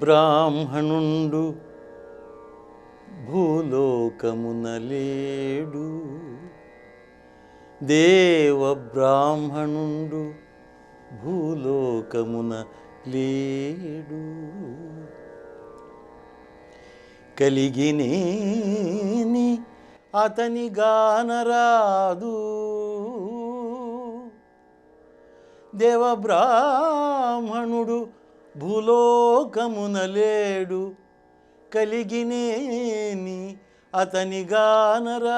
బ్రాహ్మణుండు భూలోకమునలేడు. దేవ బ్రాహ్మణుండు భూలోకమున లేడు కలిగినేని అతని గానరాదు. దేవ బ్రాహ్మణుడు లేడు కలిగినేని అతని గానరాదు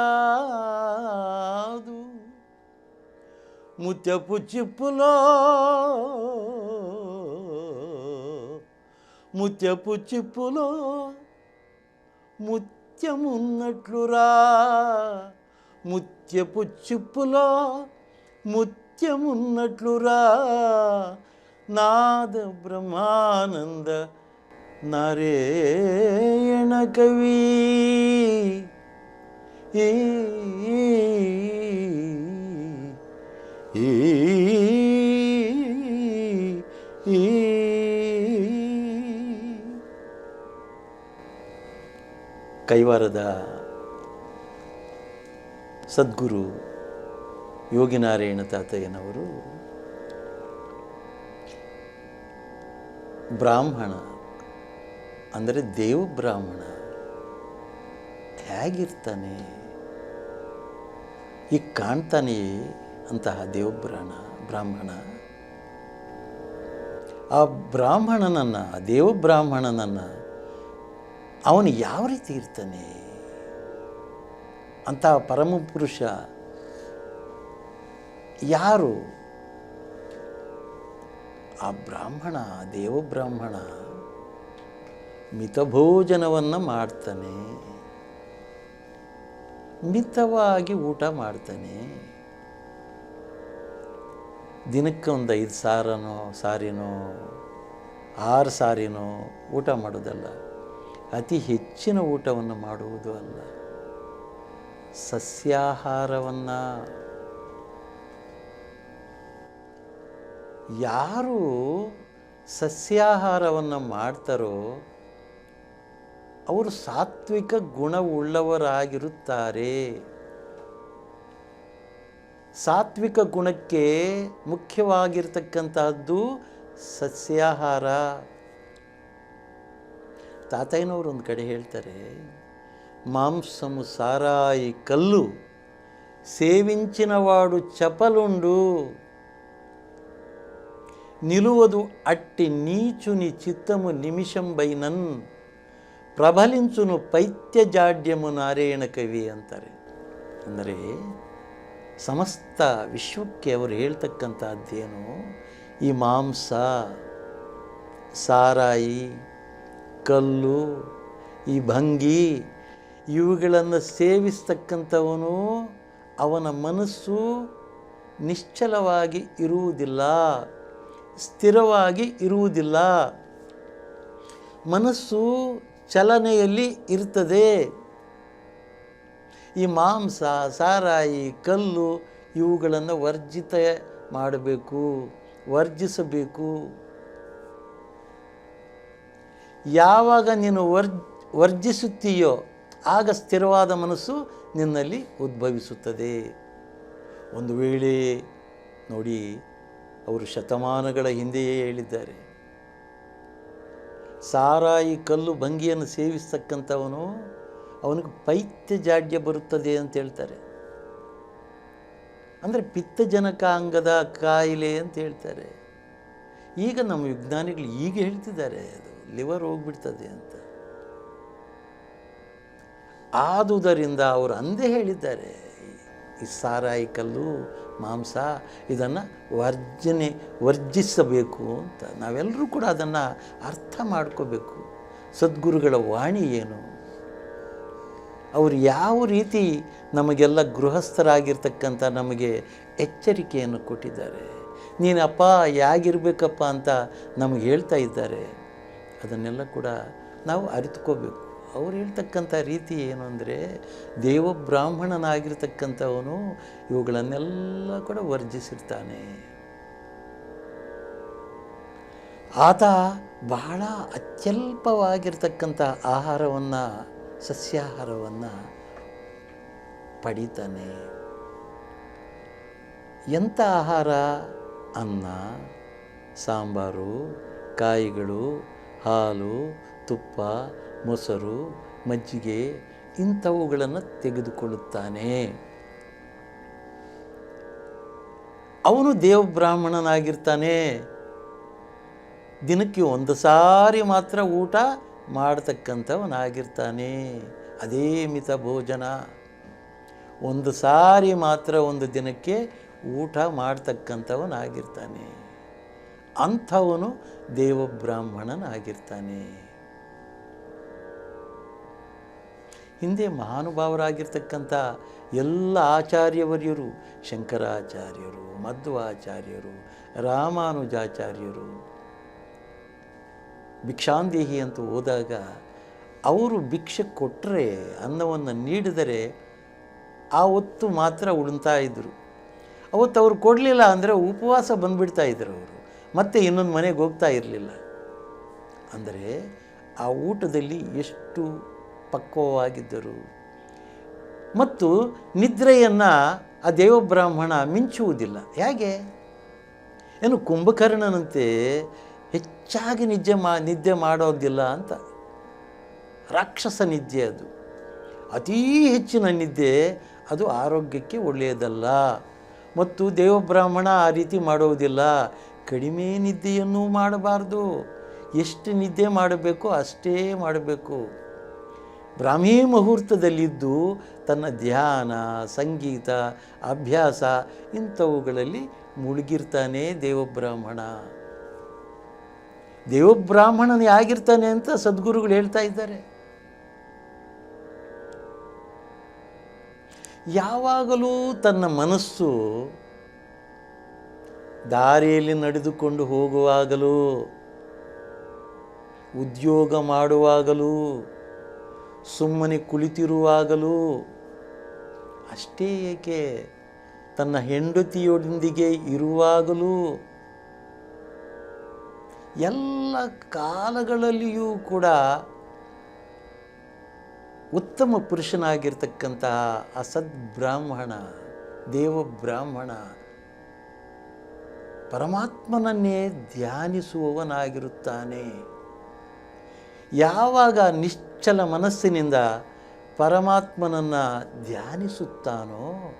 ముత్యపు చిప్పులో ముత్యపు చిప్పులో ముత్యమున్నట్లురా ముత్యపు చిప్పులో ముత్యమున్నట్లురా ನಾದ ಬ್ರಹ್ಮಾನಂದ ನಾರಾಯಣ ಕವಿ. ಈ ಕೈವಾರದ ಸದ್ಗುರು ಯೋಗಿನಾರಾಯಣ ತಾತಯ್ಯನವರು ಬ್ರಾಹ್ಮಣ. ಅಂದರೆ ದೇವ ಬ್ರಾಹ್ಮಣ. ಹೇಗಿರ್ತಾನೆ? ಈಗ ಕಾಣ್ತಾನೆ ಅಂತಹ ದೇವಬ್ರಾಹ್ಮಣ, ಬ್ರಾಹ್ಮಣ. ಆ ಬ್ರಾಹ್ಮಣನನ್ನು, ಆ ದೇವಬ್ರಾಹ್ಮಣನನ್ನು ಅವನು ಯಾವ ರೀತಿ ಇರ್ತಾನೆ? ಅಂತಹ ಪರಮ ಪುರುಷ ಯಾರು? ಆ ಬ್ರಾಹ್ಮಣ, ದೇವಬ್ರಾಹ್ಮಣ ಮಿತಭೋಜನವನ್ನು ಮಾಡ್ತಾನೆ. ಮಿತವಾಗಿ ಊಟ ಮಾಡ್ತಾನೆ. ದಿನಕ್ಕೆ ಒಂದು ಐದು ಸಾರನೋ, ಸಾರಿನೋ, ಆರು ಸಾರಿನೋ ಊಟ ಮಾಡೋದಲ್ಲ. ಅತಿ ಹೆಚ್ಚಿನ ಊಟವನ್ನು ಮಾಡುವುದು ಅಲ್ಲ. ಸಸ್ಯಾಹಾರವನ್ನು ಯಾರು ಸಸ್ಯಾಹಾರವನ್ನು ಮಾಡ್ತಾರೋ ಅವರು ಸಾತ್ವಿಕ ಗುಣವುಳ್ಳವರಾಗಿರುತ್ತಾರೆ. ಸಾತ್ವಿಕ ಗುಣಕ್ಕೆ ಮುಖ್ಯವಾಗಿರ್ತಕ್ಕಂಥದ್ದು ಸಸ್ಯಾಹಾರ. ತಾತಯ್ಯನವರು ಒಂದು ಕಡೆ ಹೇಳ್ತಾರೆ, ಮಾಂಸಮು ಸಾರಾಯಿ ಕಲ್ಲು, ಸೇವಿಂಚಿನವಾಡು ಚಪಲುಂಡು నిలువదు అట్టి నీచుని చిత్తము నిమిషంబైనన్ ಪ್ರಬಲಿಂಚುನು ಪೈತ್ಯ ಜಾಡ್ಯಮು ನಾರಾಯಣ ಕವಿ ಅಂತಾರೆ ಅಂದರೆ ಸಮಸ್ತ ವಿಶ್ವಕ್ಕೆ ಅವರು ಹೇಳ್ತಕ್ಕಂಥದ್ದೇನು ಈ ಮಾಂಸ ಸಾರಾಯಿ ಕಲ್ಲು ಈ ಭಂಗಿ ಇವುಗಳನ್ನು ಸೇವಿಸ್ತಕ್ಕಂಥವನು ಅವನ ಮನಸ್ಸು ನಿಶ್ಚಲವಾಗಿ ಇರುವುದಿಲ್ಲ ಸ್ಥಿರವಾಗಿ ಇರುವುದಿಲ್ಲ. ಮನಸ್ಸು ಚಲನೆಯಲ್ಲಿ ಇರ್ತದೆ. ಈ ಮಾಂಸ, ಸಾರಾಯಿ, ಕಲ್ಲು ಇವುಗಳನ್ನು ವರ್ಜಿತ ಮಾಡಬೇಕು, ವರ್ಜಿಸಬೇಕು. ಯಾವಾಗ ನೀನು ವರ್, ವರ್ಜಿಸುತ್ತೀಯೋ ಆಗ ಸ್ಥಿರವಾದ ಮನಸ್ಸು ನಿನ್ನಲ್ಲಿ ಉದ್ಭವಿಸುತ್ತದೆ. ಒಂದು ವೇಳೆ ನೋಡಿ ಅವರು ಶತಮಾನಗಳ ಹಿಂದೆಯೇ ಹೇಳಿದ್ದಾರೆ. ಸಾರಾಯಿ ಕಲ್ಲು ಭಂಗಿಯನ್ನು ಸೇವಿಸ್ತಕ್ಕಂಥವನು ಅವನಿಗೆ ಪೈತ್ಯ ಜಾಡ್ಯ ಬರುತ್ತದೆ ಅಂತ ಹೇಳ್ತಾರೆ. ಅಂದರೆ ಪಿತ್ತಜನಕ ಅಂಗದ ಕಾಯಿಲೆ ಅಂತ ಹೇಳ್ತಾರೆ. ಈಗ ನಮ್ಮ ವಿಜ್ಞಾನಿಗಳು ಈಗ ಹೇಳ್ತಿದ್ದಾರೆ, ಅದು ಲಿವರ್ ಹೋಗ್ಬಿಡ್ತದೆ ಅಂತ. ಆದುದರಿಂದ ಅವರು ಅಂದೇ ಹೇಳಿದ್ದಾರೆ, ಈ ಸಾರಾಯಿ ಕಲ್ಲು ಮಾಂಸ, ಇದನ್ನು ವರ್ಜನೆ ವರ್ಜಿಸಬೇಕು ಅಂತ. ನಾವೆಲ್ಲರೂ ಕೂಡ ಅದನ್ನು ಅರ್ಥ ಮಾಡ್ಕೋಬೇಕು. ಸದ್ಗುರುಗಳ ವಾಣಿ ಏನು? ಅವರು ಯಾವ ರೀತಿ ನಮಗೆಲ್ಲ ಗೃಹಸ್ಥರಾಗಿರ್ತಕ್ಕಂಥ ನಮಗೆ ಎಚ್ಚರಿಕೆಯನ್ನು ಕೊಟ್ಟಿದ್ದಾರೆ? ನೀನಪ್ಪ ಯಾಗಿರ್ಬೇಕಪ್ಪ ಅಂತ ನಮಗೆ ಹೇಳ್ತಾ ಇದ್ದಾರೆ. ಅದನ್ನೆಲ್ಲ ಕೂಡ ನಾವು ಅರಿತುಕೋಬೇಕು. ಅವ್ರು ಹೇಳ್ತಕ್ಕಂಥ ರೀತಿ ಏನು ಅಂದರೆ ದೇವಬ್ರಾಹ್ಮಣನಾಗಿರ್ತಕ್ಕಂಥವನು ಇವುಗಳನ್ನೆಲ್ಲ ಕೂಡ ವರ್ಜಿಸಿರ್ತಾನೆ. ಆತ ಬಹಳ ಅತ್ಯಲ್ಪವಾಗಿರ್ತಕ್ಕಂಥ ಆಹಾರವನ್ನು, ಸಸ್ಯಾಹಾರವನ್ನು ಪಡಿತಾನೆ. ಎಂಥ ಆಹಾರ? ಅನ್ನ, ಸಾಂಬಾರು, ಕಾಯಿಗಳು, ಹಾಲು, ತುಪ್ಪ ಮೊಸರು ಮಜ್ಜಿಗೆ ಇಂಥವುಗಳನ್ನು ತೆಗೆದುಕೊಳ್ಳುತ್ತಾನೆ. ಅವನು ದೇವಬ್ರಾಹ್ಮಣನಾಗಿರ್ತಾನೆ. ದಿನಕ್ಕೆ ಒಂದು ಸಾರಿ ಮಾತ್ರ ಊಟ ಮಾಡ್ತಕ್ಕಂಥವನಾಗಿರ್ತಾನೆ. ಅದೇ ಮಿತ ಭೋಜನ. ಒಂದು ಸಾರಿ ಮಾತ್ರ ಒಂದು ದಿನಕ್ಕೆ ಊಟ ಮಾಡ್ತಕ್ಕಂಥವನಾಗಿರ್ತಾನೆ. ಅಂಥವನು ದೇವಬ್ರಾಹ್ಮಣನಾಗಿರ್ತಾನೆ. ಹಿಂದೆ ಮಹಾನುಭಾವರಾಗಿರ್ತಕ್ಕಂಥ ಎಲ್ಲ ಆಚಾರ್ಯವರ್ಯರು, ಶಂಕರಾಚಾರ್ಯರು, ಮಧ್ವಾಚಾರ್ಯರು, ರಾಮಾನುಜಾಚಾರ್ಯರು, ಭಿಕ್ಷಾಂದೇಹಿ ಅಂತ ಹೋದಾಗ ಅವರು ಭಿಕ್ಷೆ ಕೊಟ್ಟರೆ ಅನ್ನವನ್ನು ನೀಡಿದರೆ ಆ ಹೊತ್ತು ಮಾತ್ರ ಉಣ್ತಾ ಇದ್ದರು ಅವತ್ತು ಅವರು ಕೊಡಲಿಲ್ಲ ಅಂದರೆ ಉಪವಾಸ ಬಂದುಬಿಡ್ತಾ ಇದ್ದರು ಅವರು. ಮತ್ತೆ ಇನ್ನೊಂದು ಮನೆಗೆ ಹೋಗ್ತಾ ಇರಲಿಲ್ಲ. ಅಂದರೆ ಆ ಊಟದಲ್ಲಿ ಎಷ್ಟು ಪಕ್ವವಾಗಿದ್ದರು. ಮತ್ತು ನಿದ್ರೆಯನ್ನು ಆ ದೇವಬ್ರಾಹ್ಮಣ ಮಿಂಚುವುದಿಲ್ಲ. ಹೇಗೆ? ಏನು ಕುಂಭಕರ್ಣನಂತೆ ಹೆಚ್ಚಾಗಿ ನಿದ್ದೆ ಮಾ, ನಿದ್ದೆ ಮಾಡೋದಿಲ್ಲ ಅಂತ. ರಾಕ್ಷಸ ನಿದ್ದೆ ಅದು. ಅತೀ ಹೆಚ್ಚಿನ ನಿದ್ದೆ ಅದು ಆರೋಗ್ಯಕ್ಕೆ ಒಳ್ಳೆಯದಲ್ಲ. ಮತ್ತು ದೇವಬ್ರಾಹ್ಮಣ ಆ ರೀತಿ ಮಾಡುವುದಿಲ್ಲ ಕಡಿಮೆ ನಿದ್ದೆಯನ್ನು ಮಾಡಬಾರ್ದು. ಎಷ್ಟು ನಿದ್ದೆ ಮಾಡಬೇಕು ಅಷ್ಟೇ ಮಾಡಬೇಕು. ಬ್ರಾಹ್ಮೀ ಮುಹೂರ್ತದಲ್ಲಿದ್ದು ತನ್ನ ಧ್ಯಾನ, ಸಂಗೀತ, ಅಭ್ಯಾಸ ಇಂಥವುಗಳಲ್ಲಿ ಮುಳುಗಿರ್ತಾನೆ ದೇವಬ್ರಾಹ್ಮಣ. ದೇವಬ್ರಾಹ್ಮಣನ ಆಗಿರ್ತಾನೆ ಅಂತ ಸದ್ಗುರುಗಳು ಹೇಳ್ತಾ ಇದ್ದಾರೆ. ಯಾವಾಗಲೂ ತನ್ನ ಮನಸ್ಸು ದಾರಿಯಲ್ಲಿ ನಡೆದುಕೊಂಡು ಹೋಗುವಾಗಲೂ, ಉದ್ಯೋಗ ಮಾಡುವಾಗಲೂ ಸುಮ್ಮನೆ ಕುಳಿತಿರುವಾಗಲೂ ಅಷ್ಟೇ ಏಕೆ? ತನ್ನ ಹೆಂಡತಿಯೊಂದಿಗೆ ಇರುವಾಗಲೂ ಎಲ್ಲ ಕಾಲಗಳಲ್ಲಿಯೂ ಕೂಡ ಉತ್ತಮ ಪುರುಷನಾಗಿರ್ತಕ್ಕಂತಹ ಅಸದ್ಬ್ರಾಹ್ಮಣ ದೇವಬ್ರಾಹ್ಮಣ ಪರಮಾತ್ಮನನ್ನೇ ಧ್ಯಾನಿಸುವವನಾಗಿರುತ್ತಾನೆ. ಯಾವಾಗ ನಿಶ್ಚಲ ಮನಸ್ಸಿನಿಂದ ಪರಮಾತ್ಮನನ್ನು ಧ್ಯಾನಿಸುತ್ತಾನೋ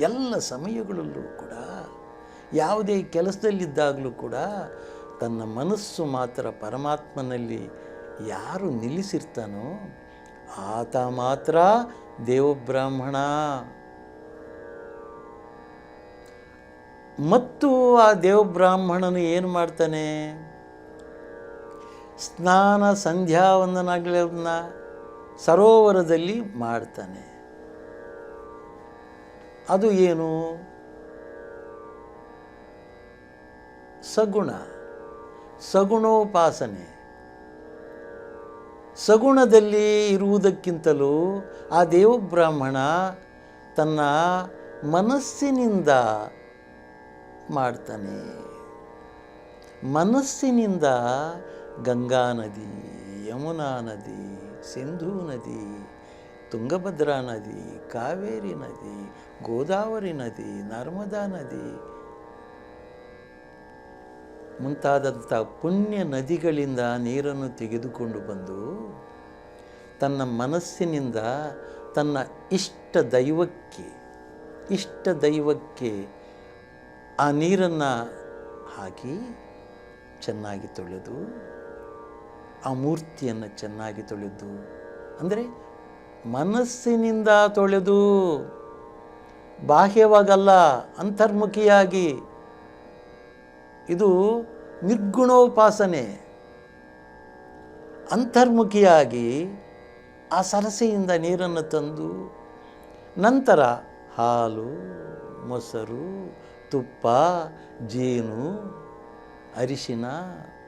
ಎಲ್ಲ ಸಮಯಗಳಲ್ಲೂ ಕೂಡ, ಯಾವುದೇ ಕೆಲಸದಲ್ಲಿದ್ದಾಗಲೂ ಕೂಡ ತನ್ನ ಮನಸ್ಸು ಮಾತ್ರ ಪರಮಾತ್ಮನಲ್ಲಿ ಯಾರು ನಿಲ್ಲಿಸಿರ್ತಾನೋ ಆತ ಮಾತ್ರ ದೇವಬ್ರಾಹ್ಮಣ. ಮತ್ತು ಆ ದೇವಬ್ರಾಹ್ಮಣನು ಏನು ಮಾಡ್ತಾನೆ? ಸ್ನಾನ ಸಂಧ್ಯಾವಂದನಾಗಲನ್ನ ಸರೋವರದಲ್ಲಿ ಮಾಡ್ತಾನೆ. ಅದು ಏನು? ಸಗುಣ. ಸಗುಣೋಪಾಸನೆ. ಸಗುಣದಲ್ಲಿ ಇರುವುದಕ್ಕಿಂತಲೂ ಆ ದೇವಬ್ರಾಹ್ಮಣ ತನ್ನ ಮನಸ್ಸಿನಿಂದ ಮಾಡ್ತಾನೆ. ಮನಸ್ಸಿನಿಂದ ಗಂಗಾ ನದಿ, ಯಮುನಾ ನದಿ, ಸಿಂಧೂ ನದಿ, ತುಂಗಭದ್ರಾ ನದಿ, ಕಾವೇರಿ ನದಿ, ಗೋದಾವರಿ ನದಿ, ನರ್ಮದಾ ನದಿ ಮುಂತಾದಂಥ ಪುಣ್ಯ ನದಿಗಳಿಂದ ನೀರನ್ನು ತೆಗೆದುಕೊಂಡು ಬಂದು ತನ್ನ ಮನಸ್ಸಿನಿಂದ ತನ್ನ ಇಷ್ಟ ದೈವಕ್ಕೆ ಇಷ್ಟ ದೈವಕ್ಕೆ ಆ ನೀರನ್ನು ಹಾಕಿ ಚೆನ್ನಾಗಿ ತೊಳೆದು ಆ ಮೂರ್ತಿಯನ್ನು ಚೆನ್ನಾಗಿ ತೊಳೆದು, ಅಂದರೆ ಮನಸ್ಸಿನಿಂದ ತೊಳೆದು, ಬಾಹ್ಯವಾಗಲ್ಲ, ಅಂತರ್ಮುಖಿಯಾಗಿ, ಇದು ನಿರ್ಗುಣೋಪಾಸನೆ. ಅಂತರ್ಮುಖಿಯಾಗಿ ಆ ಸರಸೆಯಿಂದ ನೀರನ್ನು ತಂದು, ನಂತರ ಹಾಲು, ಮೊಸರು, ತುಪ್ಪ, ಜೇನು, ಅರಿಶಿನ,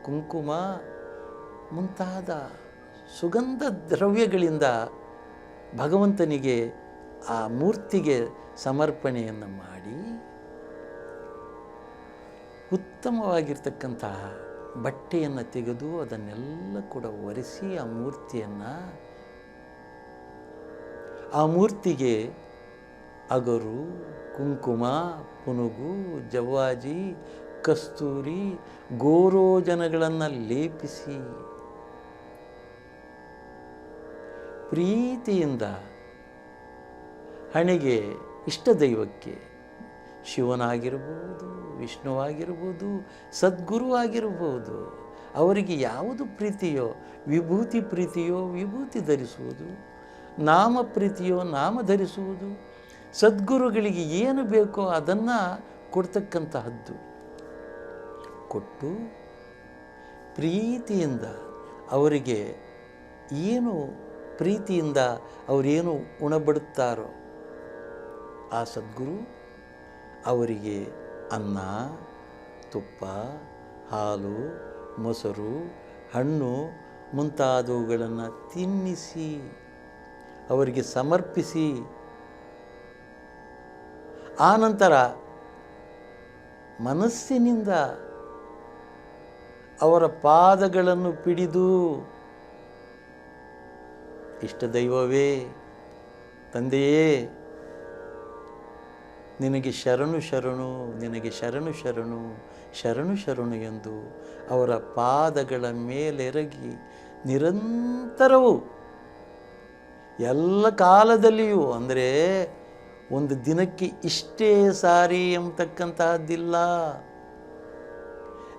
ಕುಂಕುಮ ಮುಂತಾದ ಸುಗಂಧ ದ್ರವ್ಯಗಳಿಂದ ಭಗವಂತನಿಗೆ ಆ ಮೂರ್ತಿಗೆ ಸಮರ್ಪಣೆಯನ್ನು ಮಾಡಿ ಉತ್ತಮವಾಗಿರ್ತಕ್ಕಂತಹ ಬಟ್ಟೆಯನ್ನು ತೆಗೆದು ಅದನ್ನೆಲ್ಲ ಕೂಡ ಒರೆಸಿ ಆ ಮೂರ್ತಿಯನ್ನು ಆ ಮೂರ್ತಿಗೆ ಅಗರು, ಕುಂಕುಮ, ಪುನುಗು, ಜವ್ವಾಜಿ, ಕಸ್ತೂರಿ, ಗೋರೋಜನಗಳನ್ನು ಲೇಪಿಸಿ ಪ್ರೀತಿಯಿಂದ ಹಣೆಗೆ ಇಷ್ಟ ದೈವಕ್ಕೆ ಶಿವನಾಗಿರ್ಬೋದು, ವಿಷ್ಣುವಾಗಿರ್ಬೋದು ಸದ್ಗುರು ಆಗಿರ್ಬೋದು ಅವರಿಗೆ ಯಾವುದು ಪ್ರೀತಿಯೋ, ವಿಭೂತಿ ಪ್ರೀತಿಯೋ, ವಿಭೂತಿ ಧರಿಸುವುದು, ನಾಮ ಪ್ರೀತಿಯೋ, ನಾಮ ಧರಿಸುವುದು, ಸದ್ಗುರುಗಳಿಗೆ ಏನು ಬೇಕೋ ಅದನ್ನು ಕೊಡ್ತಕ್ಕಂತಹದ್ದು. ಕೊಟ್ಟು ಪ್ರೀತಿಯಿಂದ ಅವರಿಗೆ ಏನು ಪ್ರೀತಿಯಿಂದ ಅವರೇನು ಉಣಬಡುತ್ತಾರೋ ಆ ಸದ್ಗುರು ಅವರಿಗೆ ಅನ್ನ, ತುಪ್ಪ, ಹಾಲು, ಮೊಸರು, ಹಣ್ಣು ಮುಂತಾದವುಗಳನ್ನು ತಿನ್ನಿಸಿ, ಅವರಿಗೆ ಸಮರ್ಪಿಸಿ. ಆನಂತರ ಮನಸ್ಸಿನಿಂದ ಅವರ ಪಾದಗಳನ್ನು ಪಿಡಿದು ಇಷ್ಟ ದೈವವೇ, ತಂದೆಯೇ, ನಿನಗೆ ಶರಣು ಶರಣು, ನಿನಗೆ ಶರಣು ಶರಣು ಶರಣು ಶರಣು ಎಂದು ಅವರ ಪಾದಗಳ ಮೇಲೆರಗಿ ನಿರಂತರವು ಎಲ್ಲ ಕಾಲದಲ್ಲಿಯೂ, ಅಂದರೆ ಒಂದು ದಿನಕ್ಕೆ ಇಷ್ಟೇ ಸಾರಿ ಎಂಬತಕ್ಕಂತಹದ್ದಿಲ್ಲ.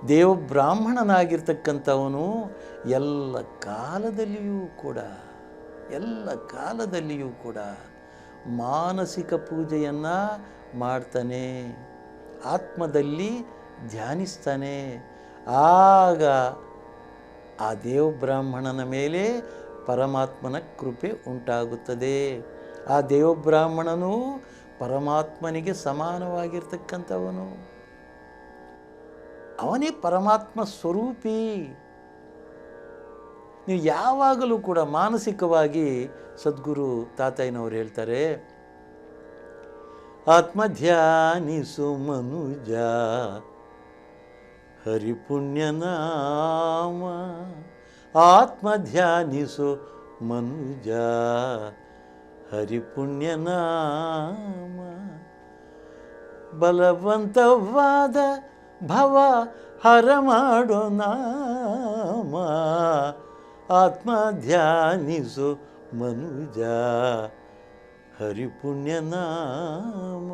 ದೇವಬ್ರಾಹ್ಮಣನಾಗಿರ್ತಕ್ಕಂಥವನು ಎಲ್ಲ ಕಾಲದಲ್ಲಿಯೂ ಕೂಡ ಎಲ್ಲ ಕಾಲದಲ್ಲಿಯೂ ಕೂಡ ಮಾನಸಿಕ ಪೂಜೆಯನ್ನು ಮಾಡ್ತಾನೆ, ಆತ್ಮದಲ್ಲಿ ಧ್ಯಾನಿಸ್ತಾನೆ. ಆಗ ಆ ದೇವಬ್ರಾಹ್ಮಣನ ಮೇಲೆ ಪರಮಾತ್ಮನ ಕೃಪೆ ಉಂಟಾಗುತ್ತದೆ. ಆ ದೇವಬ್ರಾಹ್ಮಣನು ಪರಮಾತ್ಮನಿಗೆ ಸಮಾನವಾಗಿರ್ತಕ್ಕಂಥವನು. ಅವನೇ ಪರಮಾತ್ಮ ಸ್ವರೂಪಿ. ನೀವು ಯಾವಾಗಲೂ ಕೂಡ ಮಾನಸಿಕವಾಗಿ ಸದ್ಗುರು ತಾತಯ್ಯನವರು ಹೇಳ್ತಾರೆ, ಆತ್ಮಧ್ಯಾನಿಸು ಮನುಜ ಹರಿಪುಣ್ಯನಾಮ ಆತ್ಮಧ್ಯಾನಿಸು ಮನುಜ ಹರಿಪುಣ್ಯನಾಮ ಬಲವಂತವಾದ ಭವ ಹರ ಮಾಡೋ ನಾಮ ಆತ್ಮ ಧ್ಯಾನಿಸು ಮನುಜ ಹರಿಪುಣ್ಯ ನಾಮ.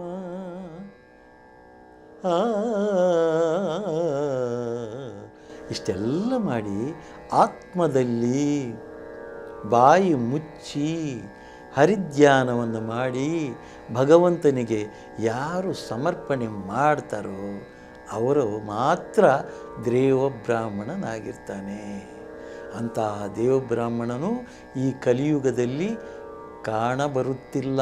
ಆ, ಇಷ್ಟೆಲ್ಲ ಮಾಡಿ ಆತ್ಮದಲ್ಲಿ ಬಾಯಿ ಮುಚ್ಚಿ ಹರಿಧ್ಯಾನವನ್ನು ಮಾಡಿ ಭಗವಂತನಿಗೆ ಯಾರು ಸಮರ್ಪಣೆ ಮಾಡ್ತಾರೋ ಅವರು ಮಾತ್ರ ದೇವಬ್ರಾಹ್ಮಣನಾಗಿರ್ತಾನೆ ಅಂತಹ ದೇವಬ್ರಾಹ್ಮಣನು ಈ ಕಲಿಯುಗದಲ್ಲಿ ಕಾಣಬರುತ್ತಿಲ್ಲ.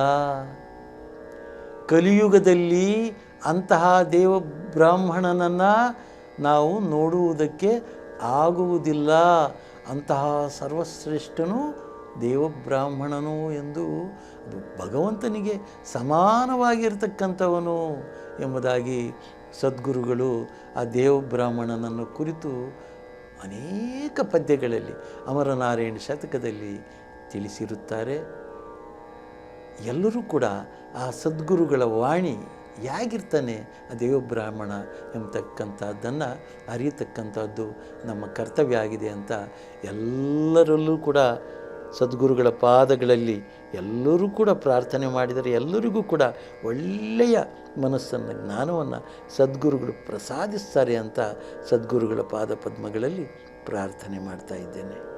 ಕಲಿಯುಗದಲ್ಲಿ ಅಂತಹ ದೇವ ಬ್ರಾಹ್ಮಣನನ್ನು ನಾವು ನೋಡುವುದಕ್ಕೆ ಆಗುವುದಿಲ್ಲ. ಅಂತಹ ಸರ್ವಶ್ರೇಷ್ಠನು ದೇವಬ್ರಾಹ್ಮಣನು ಎಂದು ಭಗವಂತನಿಗೆ ಸಮಾನವಾಗಿರ್ತಕ್ಕಂಥವನು ಎಂಬುದಾಗಿ ಸದ್ಗುರುಗಳು ಆ ದೇವಬ್ರಾಹ್ಮಣನನ್ನು ಕುರಿತು ಅನೇಕ ಪದ್ಯಗಳಲ್ಲಿ ಅಮರನಾರಾಯಣ ಶತಕದಲ್ಲಿ ತಿಳಿಸಿರುತ್ತಾರೆ. ಎಲ್ಲರೂ ಕೂಡ ಆ ಸದ್ಗುರುಗಳ ವಾಣಿ ಹೇಗಿರ್ತಾನೆ ಆ ದೇವಬ್ರಾಹ್ಮಣ ಎಂಬತಕ್ಕಂಥದ್ದನ್ನು ಅರಿಯತಕ್ಕಂಥದ್ದು ನಮ್ಮ ಕರ್ತವ್ಯ ಆಗಿದೆ ಅಂತ ಎಲ್ಲರಲ್ಲೂ ಕೂಡ ಸದ್ಗುರುಗಳ ಪಾದಗಳಲ್ಲಿ ಎಲ್ಲರೂ ಕೂಡ ಪ್ರಾರ್ಥನೆ ಮಾಡಿದರೆ ಎಲ್ಲರಿಗೂ ಕೂಡ ಒಳ್ಳೆಯ ಮನಸ್ಸನ್ನು, ಜ್ಞಾನವನ್ನು ಸದ್ಗುರುಗಳು ಪ್ರಸಾದಿಸ್ತಾರೆ ಅಂತ ಸದ್ಗುರುಗಳ ಪಾದ ಪದ್ಮಗಳಲ್ಲಿ ಪ್ರಾರ್ಥನೆ ಮಾಡ್ತಾ ಇದ್ದೇನೆ.